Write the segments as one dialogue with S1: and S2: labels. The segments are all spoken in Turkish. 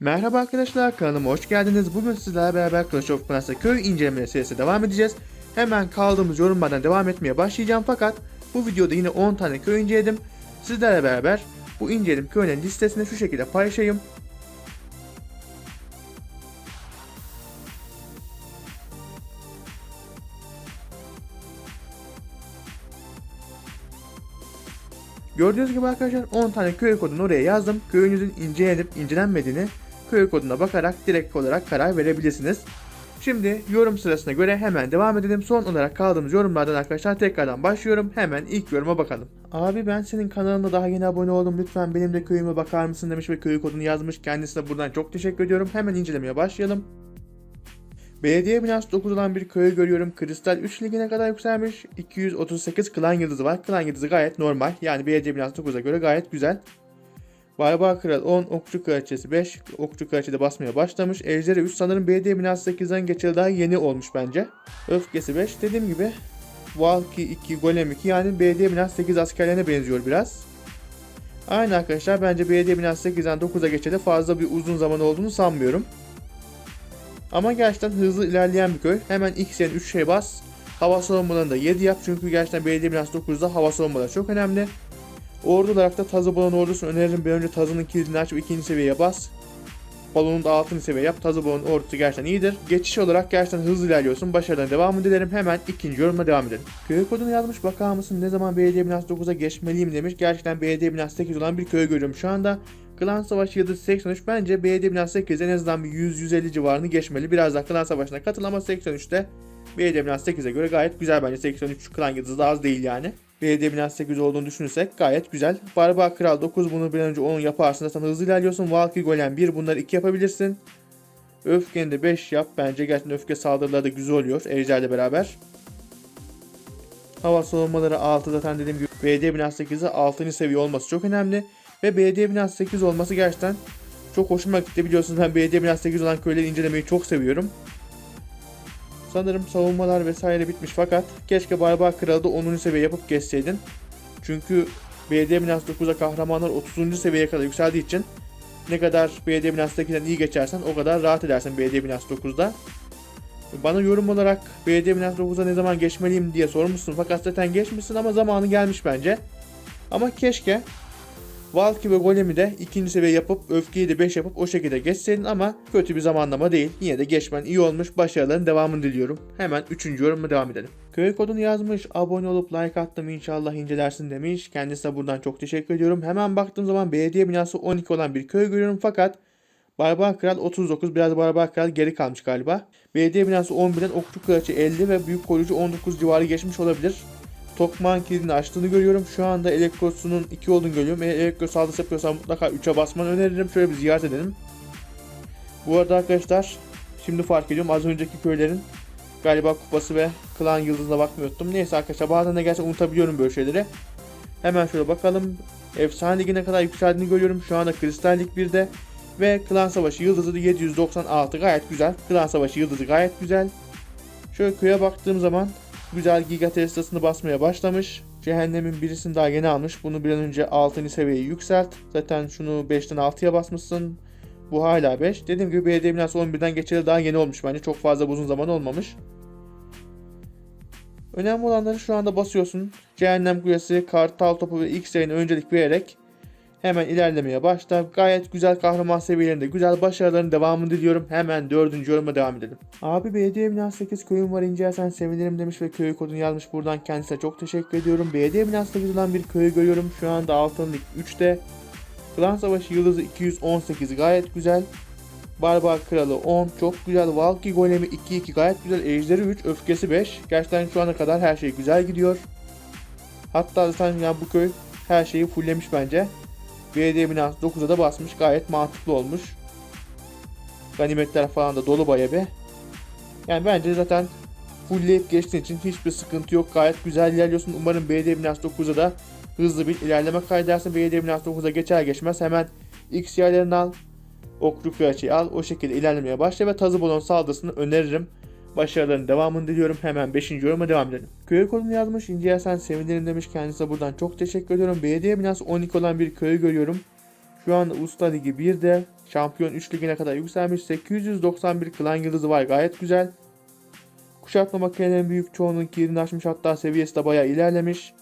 S1: Merhaba arkadaşlar kanalıma hoş geldiniz. Bugün sizlerle beraber Clash of Clans'ta köy inceleme serisine devam edeceğiz. Hemen kaldığımız yorumlardan devam etmeye başlayacağım fakat bu videoda yine 10 tane köy inceledim. Sizlerle beraber bu inceledim köylerin listesini şu şekilde paylaşayım. Gördüğünüz gibi arkadaşlar 10 tane köy kodunu oraya yazdım. Köyünüzün incelenip incelenmediğini köy koduna bakarak direkt olarak karar verebilirsiniz. Şimdi yorum sırasına göre hemen devam edelim. Son olarak kaldığımız yorumlardan arkadaşlar tekrardan başlıyorum. Hemen ilk yoruma bakalım. Abi ben senin kanalına daha yeni abone oldum. Lütfen benim de köyüme bakar mısın demiş ve köy kodunu yazmış. Kendisine buradan çok teşekkür ediyorum. Hemen incelemeye başlayalım. Belediye binası 9 olan bir köyü görüyorum. Kristal 3 ligine kadar yükselmiş. 238 klan yıldızı var. Klan yıldızı gayet normal. Yani belediye binası 9'a göre gayet güzel. Barbar Kral 10, Okçu Kraliçesi 5. Okçu Kraliçe de basmaya başlamış. Ejderi 3 sanırım belediye binası 8'den geçeli daha yeni olmuş bence. Öfkesi 5. Dediğim gibi Valky 2, Golem 2 yani belediye binası 8 askerlerine benziyor biraz. Aynı arkadaşlar bence belediye binası 8'den 9'a geçeli fazla bir uzun zaman olduğunu sanmıyorum. Ama gerçekten hızlı ilerleyen bir köy. Hemen ilk senin 3 şey bas. Hava savunmalarını da 7 yap. Çünkü gerçekten belediye binası 9'da hava savunmaları çok önemli. Ordu olarak da tazı balon ordusunu öneririm. Bir önce tazının kilidini açıp ikinci seviyeye bas. Balonun da altını seviye yap. Tazı balon ordusu gerçekten iyidir. Geçiş olarak gerçekten hızlı ilerliyorsun. Başarıdan devam dilerim. Hemen ikinci yorumla devam edelim. Köy kodunu yazmış. Bakar mısın ne zaman belediye binası 9'a geçmeliyim demiş. Gerçekten belediye binası 8 olan bir köy görüyorum şu anda. Klan Savaşı yıldızı 83 bence belediye binası 8 en azından bir 100-150 civarını geçmeli. Biraz daha Klan Savaşı'na katıl ama 83'te belediye binası 8'e göre gayet güzel bence. 83 Klan yıldızı da az değil yani. Belediye binası 8 olduğunu düşünürsek gayet güzel. Barbar Kral 9 bunu bir önce 10 yaparsın zaten hızlı ilerliyorsun. Valky Golem 1 bunları 2 yapabilirsin. Öfkeni de 5 yap. Bence gerçekten öfke saldırıları da güzel oluyor Ejder'le beraber. Hava savunmaları 6 zaten dediğim gibi belediye binası 8'e 6. seviye olması çok önemli. Ve belediye binası 8 olması gerçekten çok hoşuma gitti. Biliyorsunuz ben belediye binası 8 olan köyleri incelemeyi çok seviyorum. Sanırım savunmalar vesaire bitmiş fakat keşke Barbar Kralı da 10. seviye yapıp geçseydin. Çünkü belediye binası 9'a kahramanlar 30. seviyeye kadar yükseldiği için ne kadar binası 8'den iyi geçersen o kadar rahat edersin belediye binası 9'da. Bana yorum olarak belediye binası 9'a ne zaman geçmeliyim diye sormuşsun fakat zaten geçmişsin ama zamanı gelmiş bence. Ama keşke Valky ve Golem'i de ikinci seviye yapıp öfkeyi de 5 yapıp o şekilde geçseydin ama kötü bir zamanlama değil. Yine de geçmen iyi olmuş. Başarıların devamını diliyorum. Hemen 3. yorumla devam edelim. Köy kodunu yazmış. Abone olup like attım inşallah incelersin demiş. Kendisine buradan çok teşekkür ediyorum. Hemen baktığım zaman belediye binası 12 olan bir köy görüyorum fakat Barbar Kral 39 biraz Barbar Kral geri kalmış galiba. Belediye binası 11'den Okçu Kraliçe 50 ve Büyük Koruyucu 19 civarı geçmiş olabilir. Tokman kilidini açtığını görüyorum. Şu anda elektrosunun 2 olduğunu görüyorum. Eğer elektro saldırısı yapıyorsan mutlaka 3'e basmanı öneririm. Şöyle bir ziyaret edelim. Bu arada arkadaşlar şimdi fark ediyorum az önceki köylerin galiba kupası ve klan yıldızına bakmayı unuttum. Neyse arkadaşlar bazen de gerçekten unutabiliyorum böyle şeyleri. Hemen şöyle bakalım. Efsane ligine kadar yükseldiğini görüyorum. Şu anda Kristal Lig 1'de. Ve Klan Savaşı yıldızı da 796 gayet güzel. Klan Savaşı yıldızı gayet güzel. Şöyle köye baktığım zaman güzel Giga Tesla'sını basmaya başlamış. Cehennemin birisini daha yeni almış. Bunu bir an önce 6. seviyeye yükselt. Zaten şunu 5'ten 6'ya basmışsın. Bu hala 5. Dediğim gibi belediye binası 11'den geçeli daha yeni olmuş bence. Çok fazla uzun zaman olmamış. Önemli olanları şu anda basıyorsun. Cehennem Kulesi, Kartal Topu ve X yayını öncelik vererek hemen ilerlemeye başla. Gayet güzel kahraman seviyelerinde güzel başarıların devamını diliyorum. Hemen dördüncü yoruma devam edelim. Abi belediye binası 8 köyüm var incelersen sevinirim demiş ve köy kodunu yazmış. Buradan kendisine çok teşekkür ediyorum. Belediye binası 8 olan bir köyü görüyorum. Şu anda altın lig 3'te. Klan Savaşı Yıldızı 218 gayet güzel. Barbar Kralı 10 çok güzel. Valky Golemi 2-2 gayet güzel. Ejderi 3 öfkesi 5. Gerçekten şu ana kadar her şey güzel gidiyor. Hatta zaten yani bu köy her şeyi fulllemiş bence. Belediye binası 9'a da basmış. Gayet mantıklı olmuş. Ganimetler falan da dolu baya be. Yani bence zaten fullleyip geçtiğin için hiçbir sıkıntı yok. Gayet güzel ilerliyorsun. Umarım belediye binası 9'a da hızlı bir ilerleme kaydedersin. Belediye binası 9'a geçer geçmez hemen X yerlerini al. Okçu Kraliçeyi al. O şekilde ilerlemeye başla ve tazı balon saldırısını öneririm. Başarıların devamını diliyorum. Hemen 5. yoruma devam edelim. Köy kodunu yazmış. İncelersen sevinirim demiş. Kendisine buradan çok teşekkür ediyorum. Belediye binası 12 olan bir köyü görüyorum. Şu anda Usta Ligi 1'de. Şampiyon 3 ligine kadar yükselmiş. 891 klan yıldızı var. Gayet güzel. Kuşatma makinelerinin büyük çoğunun kilidini açmış hatta seviyesi de bayağı ilerlemiş.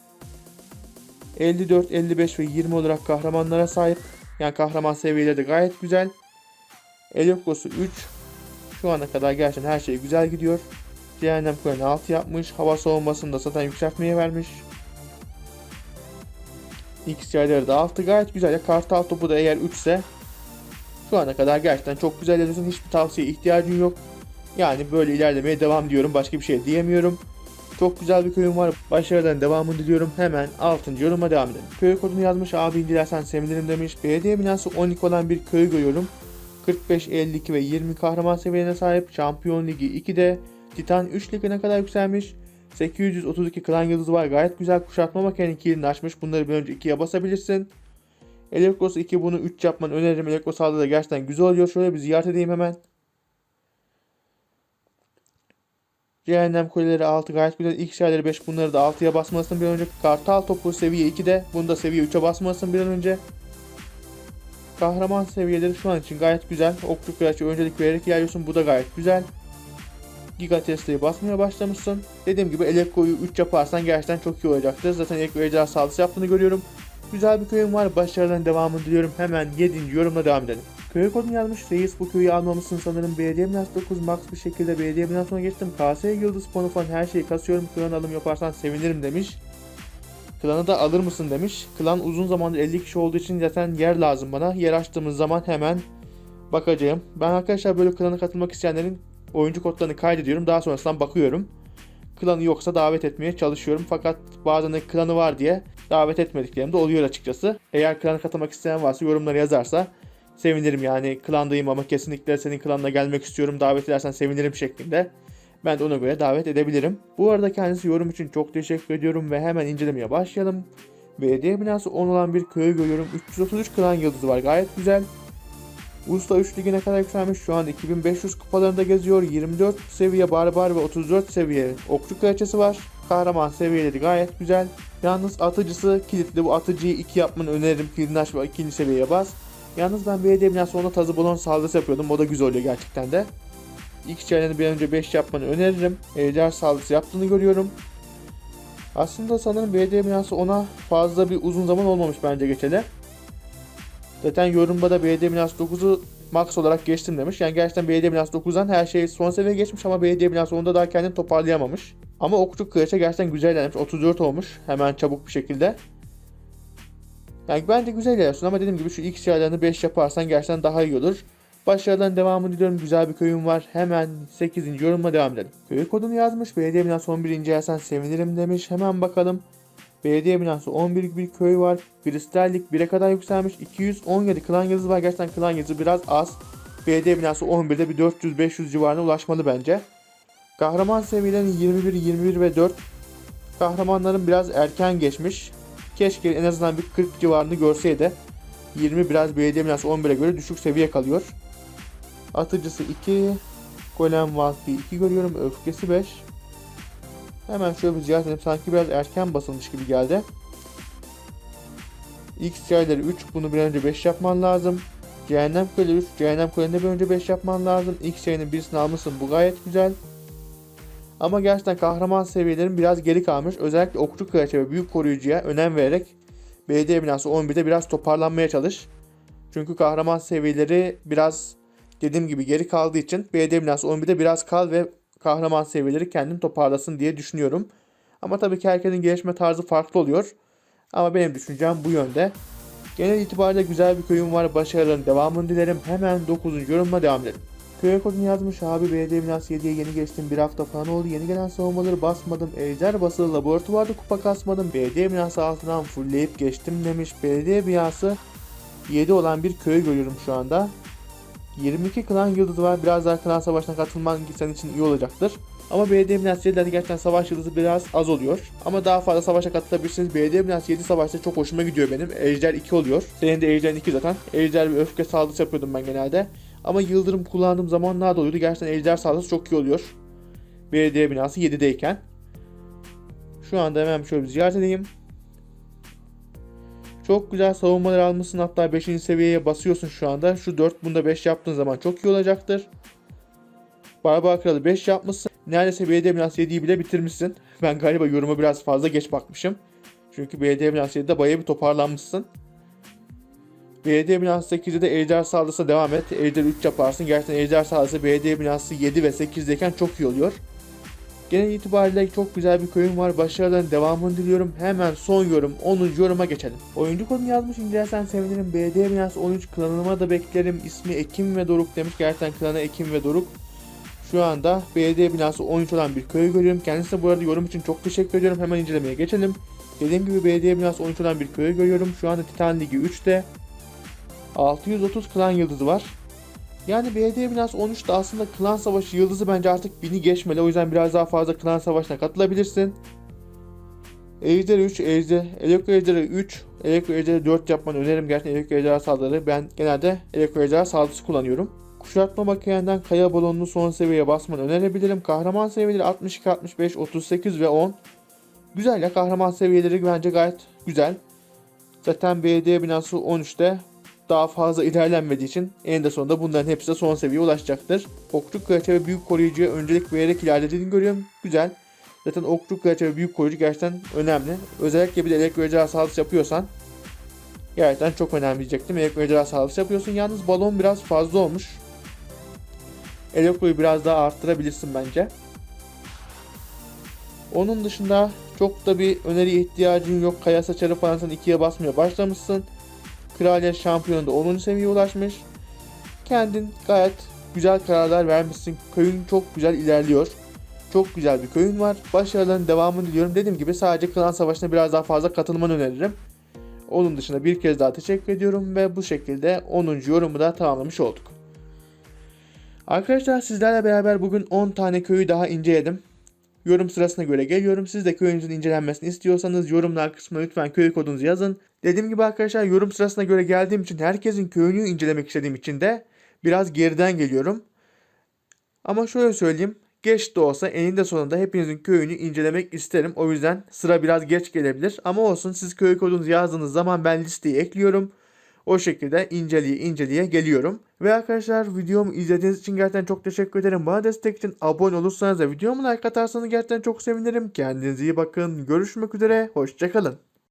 S1: 54, 55 ve 20 olarak kahramanlara sahip. Yani kahraman seviyeleri de gayet güzel. Elektrosu 3. Şu ana kadar gerçekten her şey güzel gidiyor. Cehennem Kuleni 6 yapmış. Hava savunmasını da zaten yükseltmeye vermiş. XC'leri de 6 gayet güzel. Ya kartal topu da eğer 3 ise şu ana kadar gerçekten çok güzel yazıyorsun. Hiçbir tavsiye ihtiyacın yok. Yani böyle ilerlemeye devam diyorum. Başka bir şey diyemiyorum. Çok güzel bir köyüm var. Başarıların devamını diliyorum. Hemen 6. yoruma devam edelim. Köy kodunu yazmış abi indilersen sevinirim demiş. Belediye binası 12 olan bir köy görüyorum. 45, 52 ve 20 kahraman seviyelerine sahip. Şampiyon Ligi 2'de. Titan 3 ligine kadar yükselmiş. 832 klan yıldızı var. Gayet güzel kuşatma kilidini açmış. Bunları bir önce 2'ye basabilirsin. Elektros 2 bunu 3 yapmanı öneririm. Elektros aldı da gerçekten güzel oluyor. Şöyle bir ziyaret edeyim hemen. Cehennem kuleleri 6 gayet güzel. İlk şeyleri 5 bunları da 6'ya basmalısın bir önce. Kartal topu seviye 2'de. Bunu da seviye 3'e basmalısın bir önce. Kahraman seviyeleri şu an için gayet güzel. Okçu kıraçı öncelik vererek ilerliyorsun. Bu da gayet güzel. Giga Tesla'yı basmaya başlamışsın. Dediğim gibi Elektro'yu 3 yaparsan gerçekten çok iyi olacaktır. Zaten Elektro ejderha saldırısı yaptığını görüyorum. Güzel bir köyüm var. Başarıların devamını diliyorum. Hemen 7. yorumla devam edelim. Köy kodunu yazmış. Reis bu köyü almamışsın sanırım. Belediye binası 9 max bir şekilde belediye binasına geçtim. KS yıldız ponu falan her şeyi kasıyorum. Klan alım yaparsan sevinirim demiş. Klanı da alır mısın demiş. Klan uzun zamandır 50 kişi olduğu için zaten yer lazım bana. Yer açtığımız zaman hemen bakacağım. Ben arkadaşlar böyle klana katılmak isteyenlerin oyuncu kodlarını kaydediyorum. Daha sonrasından bakıyorum. Klanı yoksa davet etmeye çalışıyorum. Fakat bazen de klanı var diye davet etmediklerim de oluyor açıkçası. Eğer klana katılmak isteyen varsa yorumlara yazarsa sevinirim yani klandayım ama kesinlikle senin klanına gelmek istiyorum davet edersen sevinirim şeklinde. Ben de ona göre davet edebilirim. Bu arada kendisi yorum için çok teşekkür ediyorum ve hemen incelemeye başlayalım. Belediye binası 10 olan bir köyü görüyorum. 333 klan yıldızı var gayet güzel. Usta 3 ligine kadar yükselmiş. Şu an 2500 kupalarında geziyor. 24 seviye barbar ve 34 seviye okçu kraliçesi var. Kahraman seviyeleri gayet güzel. Yalnız atıcısı kilitli. Bu atıcıyı 2 yapmanı öneririm. Kilidini aç ve ikinci seviyeye bas. Yalnız ben belediye binası onda tazı balon saldırısı yapıyordum. O da güzel oluyor gerçekten de. İlk çeyreğini bir önce 5 yapmanı öneririm. Ejder saldırısı yaptığını görüyorum. Aslında sanırım belediye binası ona fazla bir uzun zaman olmamış bence geçeli. Zaten yorumda da belediye binası 9'u max olarak geçtim demiş. Yani gerçekten belediye binası 9'dan her şey son seviye geçmiş ama belediye binası 10'da daha kendini toparlayamamış. Ama okçu kılıça gerçekten güzel ilerlemiş. 34 olmuş hemen çabuk bir şekilde. Yani bence güzel ilerliyorsun ama dediğim gibi şu ilk siyahlarını 5 yaparsan gerçekten daha iyi olur. Başarıların devamını diliyorum. Güzel bir köyüm var. Hemen 8. yorumla devam edelim. Köy kodunu yazmış. Belediye binası 11. incelersen sevinirim demiş. Hemen bakalım. Belediye binası 11 bir köy var. Kristallik 1'e kadar yükselmiş. 217 klan yıldızı var. Gerçekten klan yıldızı biraz az. Belediye binası 11'de bir 400-500 civarına ulaşmalı bence. Kahraman seviyelerinin 21, 21 ve 4 kahramanların biraz erken geçmiş. Keşke en azından bir 40 civarını görseydi. 20 biraz belediye binası 11'e göre düşük seviye kalıyor. Atıcısı 2. Golem Valfi 2 görüyorum. Öfkesi 5. Hemen şöyle bir ziyaret edip sanki biraz erken basılmış gibi geldi. X yayları 3. Bunu bir önce 5 yapman lazım. Cehennem Kule 3. Cehennem Kule'nde bir önce 5 yapman lazım. X yayının birisini almışsın. Bu gayet güzel. Ama gerçekten kahraman seviyelerin biraz geri kalmış. Özellikle okçu kraliçe ve büyük koruyucuya önem vererek belediye binası 11'de biraz toparlanmaya çalış. Çünkü kahraman seviyeleri biraz dediğim gibi geri kaldığı için belediye binası 11'de biraz kal ve kahraman seviyeleri kendini toparlasın diye düşünüyorum. Ama tabii ki herkesin gelişme tarzı farklı oluyor. Ama benim düşüncem bu yönde. Genel itibariyle güzel bir köyüm var. Başarıların devamını dilerim. Hemen 9. yorumla devam edelim. Köy kodunu yazmış abi belediye binası 7'ye yeni geçtim bir hafta falan oldu yeni gelen savunmaları basmadım ejder basılı laboratuvarda kupa kasmadım belediye binası altından fullleyip geçtim demiş belediye binası 7 olan bir köy görüyorum şu anda 22 klan yıldızı var biraz daha klan savaşına katılman senin için iyi olacaktır ama belediye binası 7'lerde gerçekten savaş yıldızı biraz az oluyor. Ama daha fazla savaşa katılabilirsiniz. Belediye 7 savaşta çok hoşuma gidiyor benim. Ejder 2 oluyor. Senin de Ejder 2 zaten. Ejder bir öfke saldırısı yapıyordum ben genelde. Ama yıldırım kullandığım zamanlar da oluyordu. Gerçekten ejder saldırısı çok iyi oluyor. Belediye binası 7'deyken. Şu anda hemen şöyle bir ziyaret edeyim. Çok güzel savunmalar almışsın hatta 5. seviyeye basıyorsun şu anda. Şu 4 bunda 5 yaptığın zaman çok iyi olacaktır. Barbar Kralı 5 yapmışsın. Neredeyse BD Binans 7'yi bile bitirmişsin. Ben galiba yoruma biraz fazla geç bakmışım. Çünkü BD Binans 7'de bayağı bir toparlanmışsın. BD Binans 8'de de Ejder saldırısı devam et. Ejder 3 yaparsın. Gerçekten Ejder saldırısı BD Binans 7 ve 8'deyken çok iyi oluyor. Genel itibariyle çok güzel bir köyüm var. Başarıların devamını diliyorum. Hemen son yorum 10. yoruma geçelim. Oyuncu kodunu yazmış incelersen sevinirim. BD Binans 13 klanıma da beklerim. İsmi Ekim ve Doruk demiş. Gerçekten klanı Ekim ve Doruk. Şu anda BD binası 13 olan bir köy görüyorum. Kendisine bu arada yorum için çok teşekkür ediyorum. Hemen incelemeye geçelim. Dediğim gibi BD binası 13 olan bir köy görüyorum. Şu anda Titan Ligi 3'te. 630 klan yıldızı var. Yani BD binası 13'te aslında klan savaşı yıldızı bence artık 1000'i geçmeli. O yüzden biraz daha fazla klan savaşına katılabilirsin. Ejder 3, Ejder, Elektro Ejder'i 3, Elektro Ejder'i 4 yapmanı öneririm. Gerçekten Elektro Ejder saldırıları ben genelde Elektro Ejder saldırısı kullanıyorum. Kuşatma makinenden kaya balonunu son seviyeye basmanı önerebilirim. Kahraman seviyeleri 62, 65, 38 ve 10. Güzel ya kahraman seviyeleri bence gayet güzel. Zaten BD binası 13'te daha fazla ilerlenmediği için eninde sonunda bunların hepsi de son seviyeye ulaşacaktır. Okçu kraliçe ve büyük koruyucuya öncelik vererek ilerlediğini görüyorum. Güzel. Zaten okçu kraliçe ve büyük koruyucu gerçekten önemli. Özellikle bir de elektro ejderha saldırısı yapıyorsan gerçekten çok önemli diyecektim. Elektro ejderha saldırısı yapıyorsun. Yalnız balon biraz fazla olmuş. Elektroyu biraz daha arttırabilirsin bence. Onun dışında çok da bir öneri ihtiyacın yok. Kaya saçarı falan sen ikiye basmaya başlamışsın. Kraliyet şampiyonu da 10. seviyeye ulaşmış. Kendin gayet güzel kararlar vermişsin. Köyün çok güzel ilerliyor. Çok güzel bir köyün var. Başarıların devamını diliyorum. Dediğim gibi sadece klan savaşına biraz daha fazla katılmanı öneririm. Onun dışında bir kez daha teşekkür ediyorum ve bu şekilde 10. yorumu da tamamlamış olduk. Arkadaşlar sizlerle beraber bugün 10 tane köyü daha inceledim. Yorum sırasına göre geliyorum. Siz de köyünüzün incelenmesini istiyorsanız yorumlar kısmına lütfen köy kodunuzu yazın. Dediğim gibi arkadaşlar yorum sırasına göre geldiğim için herkesin köyünü incelemek istediğim için de biraz geriden geliyorum. Ama şöyle söyleyeyim. Geç de olsa eninde sonunda hepinizin köyünü incelemek isterim. O yüzden sıra biraz geç gelebilir. Ama olsun siz köy kodunuzu yazdığınız zaman ben listeyi ekliyorum. O şekilde inceleye inceleye geliyorum. Ve arkadaşlar videomu izlediğiniz için gerçekten çok teşekkür ederim. Bana destek için abone olursanız da videomu like atarsanız gerçekten çok sevinirim. Kendinize iyi bakın. Görüşmek üzere. Hoşçakalın.